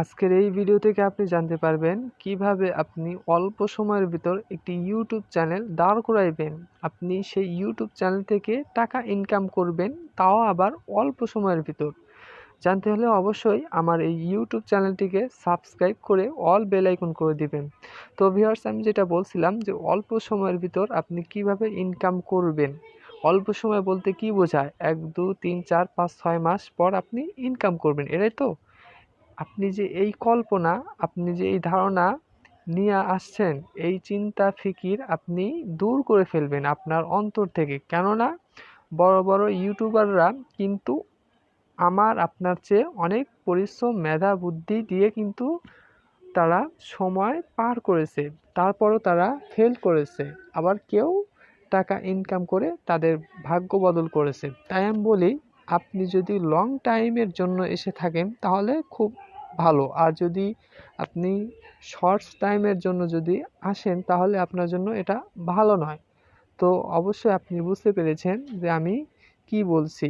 আজকের এই ভিডিও থেকে আপনি জানতে পারবেন কীভাবে আপনি অল্প সময়ের ভিতর একটি ইউটিউব চ্যানেল দাঁড় করাইবেন। আপনি সেই ইউটিউব চ্যানেল থেকে টাকা ইনকাম করবেন, তাও আবার অল্প সময়ের ভিতর। জানতে হলে অবশ্যই আমার এই ইউটিউব চ্যানেলটিকে সাবস্ক্রাইব করে অল বেল আইকন করে দিবেন। তো ভিউয়ার্স আমি যেটা বলছিলাম যে অল্প সময়ের ভিতর আপনি কীভাবে ইনকাম করবেন? অল্প সময় বলতে কি বোঝায়? এক, দু, তিন, চার, পাঁচ, ছয় মাস পর আপনি ইনকাম করবেন, এটাই তো? আপনি যে এই কল্পনা, আপনি যে এই ধারণা নিয়ে আসছেন, এই চিন্তা ফিকির আপনি দূর করে ফেলবেন আপনার অন্তর থেকে। কেননা, বড় বড় ইউটিউবাররা কিন্তু আমার, আপনার চেয়ে অনেক পরিশ্রম, মেধা, বুদ্ধি দিয়ে কিন্তু তারা সময় পার করেছে। তারপরও তারা ফেল করেছে। আবার কেউ টাকা ইনকাম করে তাদের ভাগ্য বদল করেছে। তাই আমি বলি আপনি যদি লং টাইমের জন্য এসে থাকেন, তাহলে খুব ভালো। আর যদি আপনি শর্টস টাইমের জন্য যদি আসেন, তাহলে আপনার জন্য এটা ভালো নয়। তো অবশ্যই আপনি বুঝতে পেরেছেন যে আমি কি বলছি।